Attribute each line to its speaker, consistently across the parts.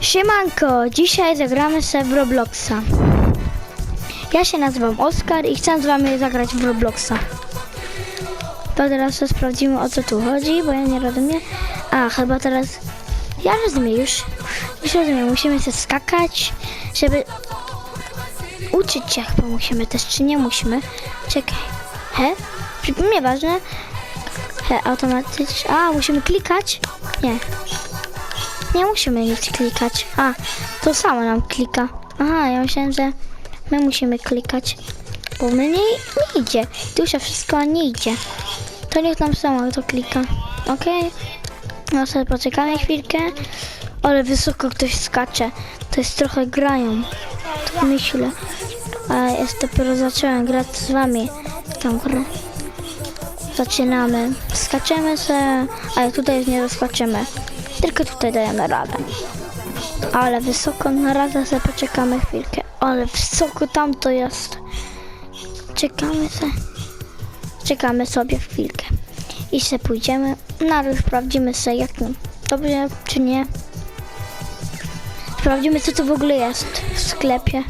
Speaker 1: Siemanko, dzisiaj zagramy sobie w Robloxa. Ja się nazywam Oskar i chcę z wami zagrać w Robloxa. To teraz to sprawdzimy o co tu chodzi, bo ja nie rozumiem. A, chyba teraz... Ja rozumiem już. Już rozumiem, musimy się skakać, żeby... Uczyć się chyba musimy też, czy nie musimy. Czekaj. He? Nieważne. He, automatycznie... A, musimy klikać? Nie. Nie musimy nic klikać. A, to samo nam klika. Aha, ja myślałem, że my musimy klikać. Bo my nie, nie idzie. Tu się wszystko nie idzie. To niech nam samo to klika. Okej. No sobie poczekamy chwilkę. Ale wysoko ktoś skacze. To jest trochę grają. Tak myślę. A jest dopiero zacząłem grać z wami. Tą grę. Zaczynamy. Skaczemy se, ale tutaj już nie zaskoczymy. Tylko tutaj dajemy radę. Ale wysoko na radę sobie poczekamy chwilkę. Ale wysoko tam to jest. Czekamy se. Czekamy sobie chwilkę. I se pójdziemy. No ale sprawdzimy sobie jak dobrze czy nie. Sprawdzimy co to w ogóle jest w sklepie.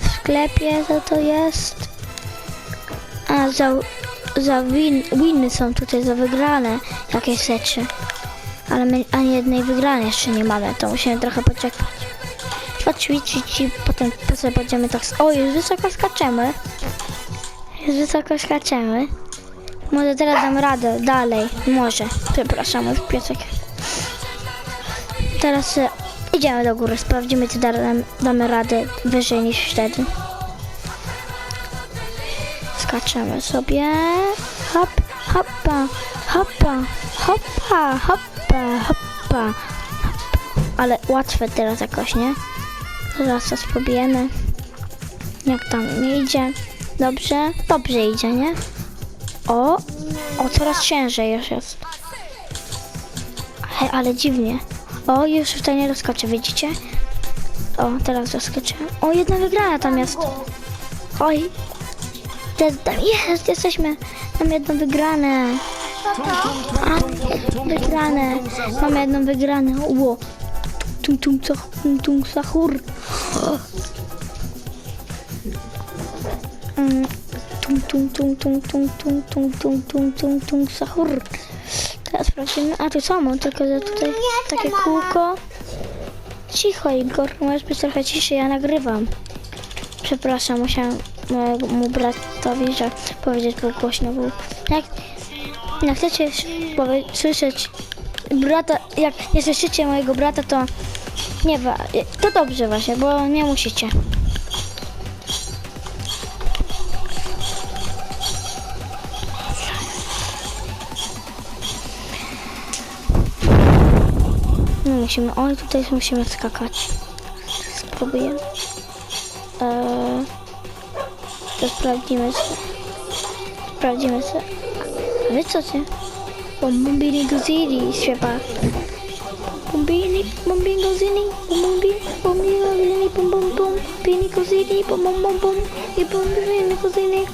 Speaker 1: W sklepie co to jest. A za, za win, winy są tutaj za wygrane jakieś rzeczy. Ale my ani jednej wygranej jeszcze nie mamy, to musimy trochę poczekać. Poćwiczyć i potem po sobie będziemy tak... O, już wysoko skaczemy. Już wysoko skaczemy. Może teraz dam radę, dalej. Może. Przepraszam, już piesek. Teraz e, idziemy do góry, sprawdzimy, czy dam, damy radę wyżej niż wtedy. Skaczemy sobie. Hop, hoppa, hoppa, hoppa, hoppa, hoppa. Ale łatwe teraz jakoś, nie? Zaraz to spróbujemy. Jak tam nie idzie? Dobrze? Dobrze idzie, nie? O! O, coraz ciężej już jest. Hej, ale dziwnie. O, już tutaj nie doskoczę, widzicie? O, teraz doskoczyłem. O, jedna wygrana tam jest. Oj, tam jest, jesteśmy. Mam jedną wygrane. A, wygrane. Mam jedną wygrane. Ło. Tung tung tung tung tung sahur. Mm, Tung tung tung tung tung tung tung tung tung tung tung sahur. Teraz sprawdzimy. A tu samo, tylko że tutaj takie kółko. Cicho Igor, możesz być trochę ciszej, ja nagrywam. Przepraszam, musiałem mojemu bratowi, że powiedzieć, bo głośno był. Jak, jak chcecie słyszeć brata, jak nie słyszycie mojego brata, to nie wa- to dobrze właśnie, bo nie musicie. No musimy, oj tutaj musimy skakać. Spróbujemy. Eee, to sprawdzimy sobie. Sprawdzimy sobie. A wy co ty? Bombini gozini śpiewa. Bombini, bombini gozini, bombini, bombini gozini, bom bom bom, bombini gozini, bom bom bom bom, i bombini gozini.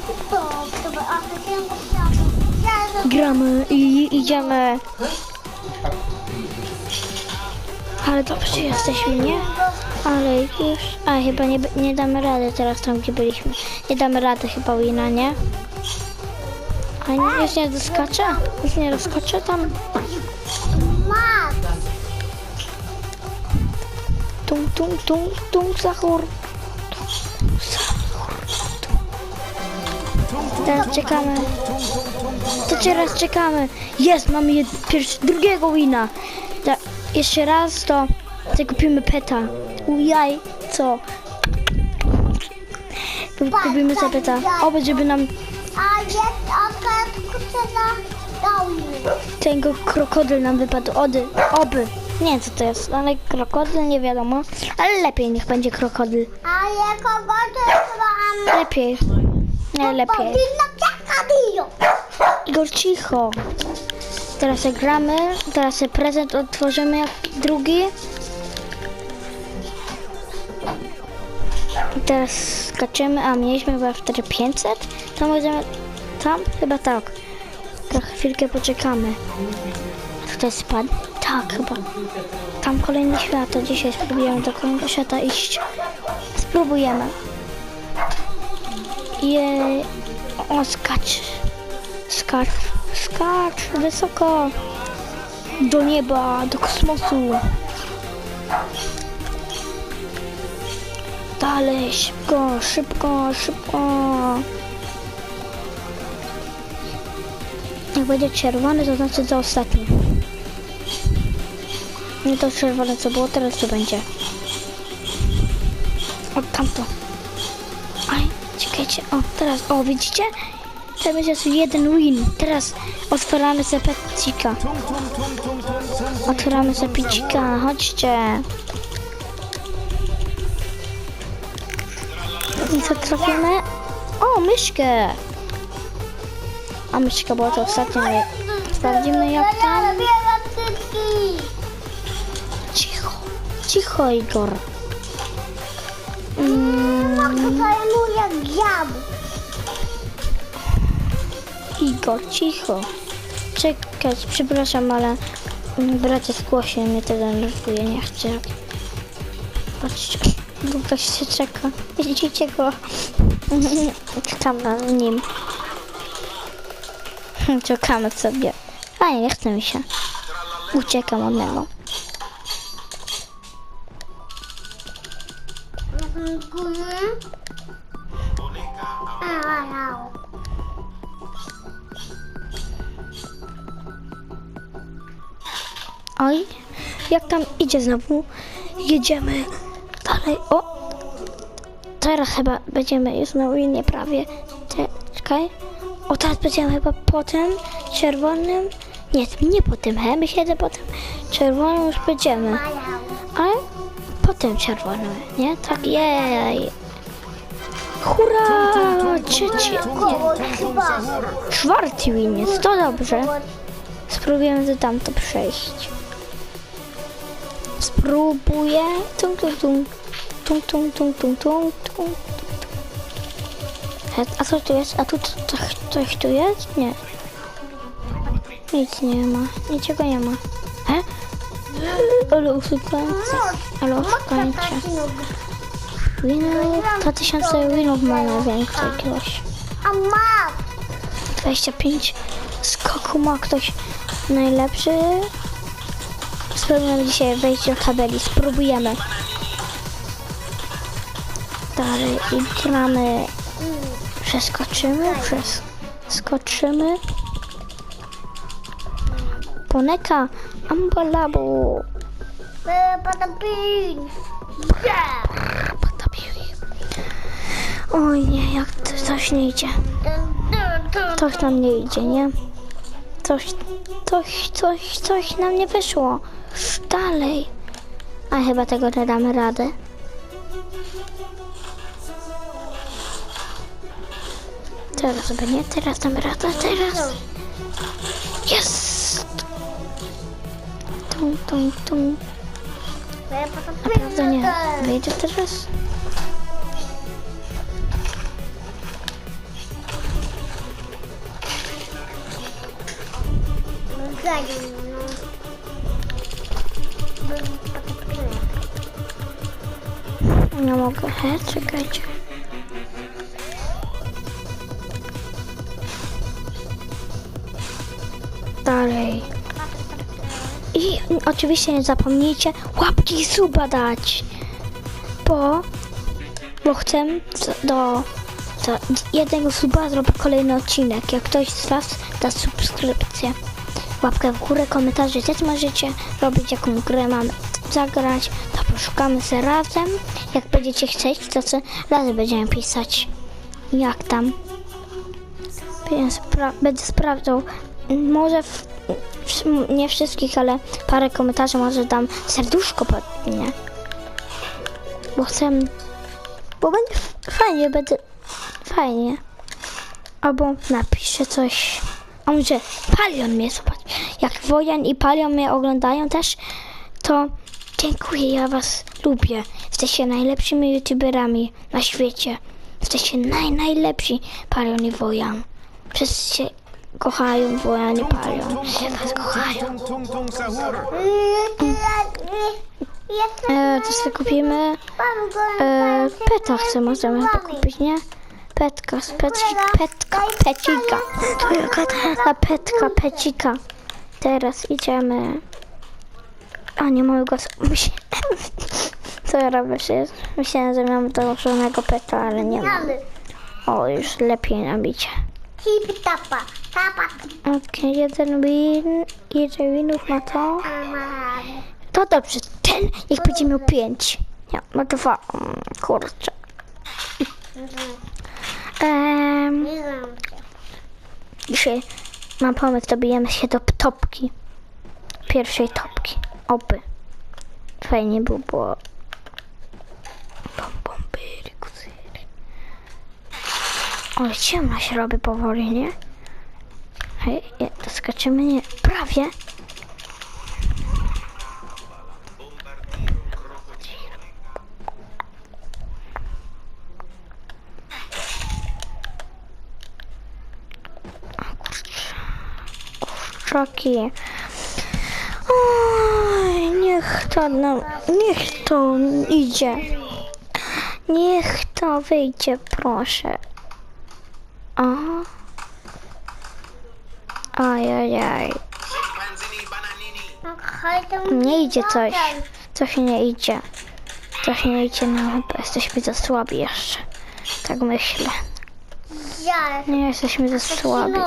Speaker 1: Gramy i idziemy. Ale dobrze jesteśmy, nie? Ale już... A, chyba nie, nie damy rady teraz tam, gdzie byliśmy. Nie damy rady chyba Wina, nie? A nie, już nie doskoczę? Już nie doskoczę tam? Tung, tung, tung, tung, sahur. Teraz czekamy. To teraz czekamy. Jest, mamy jed, pierwszy, drugiego wina. Da, jeszcze raz to, to kupimy peta. Ujaj, co? Kup- Kupimy sobie peta. Oby, żeby nam
Speaker 2: A jest na dołu.
Speaker 1: tego krokodyl nam wypadł. Ody, oby. Nie wiem co to jest, ale krokodyl nie wiadomo. Ale lepiej niech będzie krokodyl.
Speaker 2: A to mam?
Speaker 1: Lepiej. Nie lepiej.
Speaker 2: Powinno.
Speaker 1: Igor, cicho. Teraz jak gramy, teraz sobie prezent otworzymy jak drugi. I teraz skaczemy, a mieliśmy chyba wtedy 500? To możemy tam? Chyba tak. To chwilkę poczekamy. Tutaj spadł. Tak, chyba. Tam kolejne światło. Dzisiaj spróbujemy do kolejnego świata iść. Spróbujemy. Jej. O, skacz. Skacz. Skacz wysoko. Do nieba, do kosmosu. Dalej, szybko, szybko, szybko. Jak będzie czerwony, to znaczy za ostatni. Nie to czerwone co było, teraz co będzie. O, tamto. Aj, czekajcie. O, teraz, o, widzicie? Będzie tu jeden win. Teraz otwieramy sobie pecika. Otwieramy sobie picika, chodźcie. I co trafimy? O, myszkę. A myszka była to ostatnia, sprawdzimy jak
Speaker 2: Ja
Speaker 1: tam. Cicho, cicho Igor. Mm,
Speaker 2: No to jak jam.
Speaker 1: Igor, cicho. Czekaj, przepraszam, ale bracie zgłosił mnie to denerwuje, nie chcę. Patrzcie, ktoś się czeka. Widzicie go? Czekam na nim. Czekamy sobie. A nie, nie chce mi się. Uciekam od niego. Oj, jak tam idzie znowu? Jedziemy dalej. O! Teraz chyba będziemy już na linie prawie. Czekaj. O, teraz będziemy chyba po tym czerwonym. Nie, nie po tym, he? Myślę, że po tym czerwonym już będziemy. Ale po tym czerwonym, nie? Tak, jej. Hurra! Trzeci, czwarty win jest, to dobrze. Spróbujemy za tamto przejść. Spróbuję. Tum, tum, tum. Tum, tum, tum, tum, tum, tum. A co tu jest? A tu co- coś, coś tu jest? Nie. Nic nie ma. Niczego nie ma. E? Ale oszukańcy. Ale oszukańcie. Winów. 2000 winów mamy więcej jakiegoś.
Speaker 2: A ma.
Speaker 1: 25 skoku ma ktoś najlepszy. Spróbujemy dzisiaj wejść do tabeli. Spróbujemy. Dalej i gramy. Przeskoczymy, przeskoczymy. Poneka Ambalabu. Oj nie, jak coś nie idzie. Coś nam nie idzie, nie? Coś, coś, coś, coś nam nie wyszło. Dalej. A chyba tego nie damy rady. Teraz sobie nie, teraz damy radę, teraz. Jest! Tum, tum, tum. Naprawdę nie. Wyjdzie teraz? Nie mogę. He, czekajcie. Dalej. I oczywiście nie zapomnijcie łapki i suba dać. Bo, bo chcę do, jednego suba zrobić kolejny odcinek. Jak ktoś z Was da subskrypcję. Łapkę w górę, komentarze też możecie robić, jaką grę mamy zagrać. To poszukamy się razem. Jak będziecie chcieć, to co razem będziemy pisać. Jak tam. Będę, spra- sprawdzał. Może w, w, nie wszystkich, ale parę komentarzy może dam serduszko pod mnie. Bo chcę. Bo będzie fajnie, będę. Fajnie. Albo napiszę coś. A może Palion mnie zobacz. Jak Wojan i Palion mnie oglądają też, to dziękuję, ja was lubię. Jesteście najlepszymi youtuberami na świecie. Jesteście naj, najlepsi Palion i Wojan. Przez się kochają, bo ja nie palią. Się was kochają. E, to sobie kupimy. E, peta chcę, możemy chyba kupić, nie? Petka, pecika, petka, pecika. To jaka ta petka, pecika. Teraz idziemy. A nie mogę go... Co ja robię? Się- Myślałem, że mam dołożonego peta, ale nie mam.
Speaker 2: Mamy.
Speaker 1: O, już lepiej nabicie.
Speaker 2: Hip tapa. Tapa.
Speaker 1: Okej, jeden win. Jeden winów ma to.
Speaker 2: Mamy.
Speaker 1: To dobrze, ten niech będzie miał pięć. Nie, ma dwa. Mm, Kurczę. Ehm, dzisiaj mam pomysł, dobijemy się do topki. Pierwszej topki. Oby. Fajnie było, byry, kuzyry. Ale ciemno się robi powoli, nie? Hej, doskoczymy, nie? Prawie. Oj, niech to, no, niech to idzie. Niech to wyjdzie, proszę. O. Ajajaj. Nie idzie coś. Coś nie idzie. Coś nie idzie, no chyba jesteśmy za słabi jeszcze. Tak myślę. Nie jesteśmy za słabi.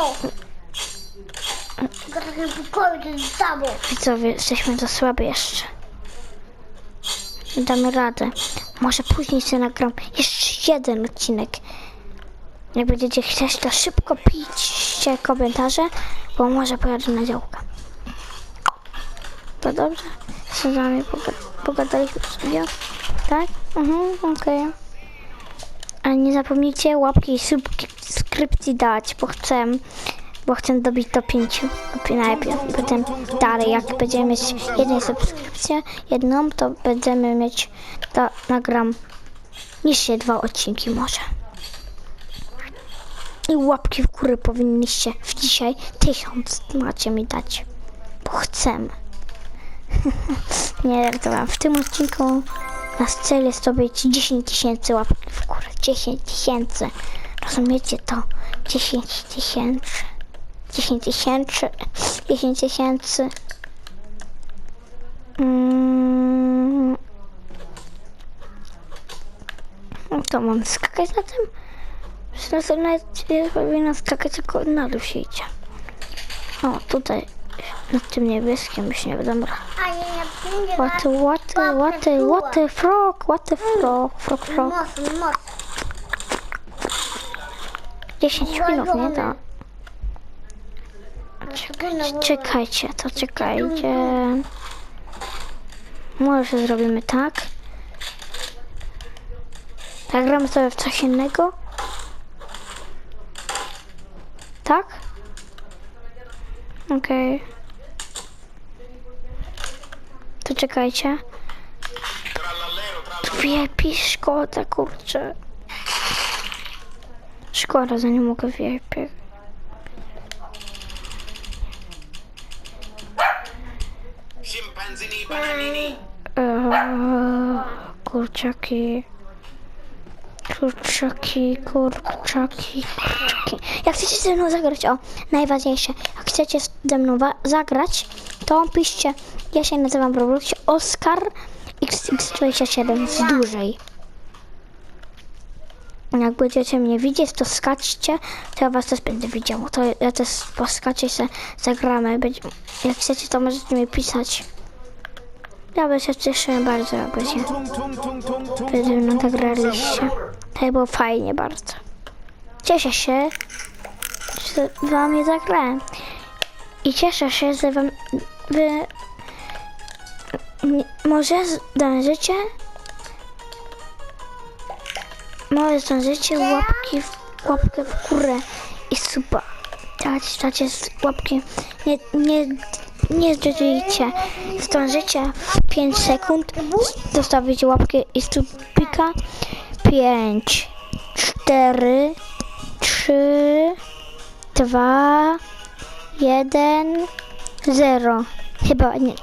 Speaker 2: Trochę.
Speaker 1: Widzowie, jesteśmy za słabi jeszcze. Damy radę. Może później sobie nagram jeszcze jeden odcinek. Jak będziecie chcieć, to szybko piszcie komentarze, bo może pojadę na działkę. To dobrze? Z wami poga- pogadaliśmy sobie? Tak? Mhm, okej. Ale nie zapomnijcie łapki i subskrypcji dać, bo chcę, bo chcę dobić do pięciu najpierw. Potem dalej, jak będziemy mieć jedną subskrypcję, jedną, to będziemy mieć, to nagram jeszcze dwa odcinki może. I łapki w górę powinniście w dzisiaj tysiąc macie mi dać, bo chcę. Nie, to wam w tym odcinku nasz cel jest zdobyć 10 tysięcy łapki w górę. 10 tysięcy. Rozumiecie to? 10 tysięcy. 10 tysięcy. 10 tysięcy. Mm. No To mam skakać na tym? Że nawet nie powinna skakać, tylko na dół się idzie. O, tutaj. Nad tym niebieskim już nie wiadomo. What the, what what what frog, what the frog, frog, frog.
Speaker 2: Mocno, mocno.
Speaker 1: 10 minut, nie to.
Speaker 2: Czekaj,
Speaker 1: Czekajcie, to czekajcie. Może zrobimy tak. Zagramy sobie w coś innego. Tak? Okej. To czekajcie. VIP szkoda, kurczę. Szkoda, że nie mogę VIP. Eee, kurczaki. Kurczaki, kurczaki, kurczaki. Jak chcecie ze mną zagrać, o, najważniejsze, jak chcecie ze mną zagrać, to piszcie, ja się nazywam w Robloxie Oskar XX27 z dużej. Jak będziecie mnie widzieć, to skaczcie, to ja was też będę widział. To ja też poskaczę się, zagramy. Jak chcecie, to możecie mi pisać. Bym się cieszył bardzo,
Speaker 3: tung tung.
Speaker 1: Będziemy nam nagraliście. To było fajnie bardzo. Cieszę się, że wam zagrałem. I cieszę się, że wam wy może zdążycie może zdążycie łapki w, łapkę w górę i suba. Dać, dacie łapki. Nie, nie, nie zdążycie. Zdążycie w 5 sekund zostawić łapkę i subika. 5, 4, 3, 2, jeden, zero. Chyba nie.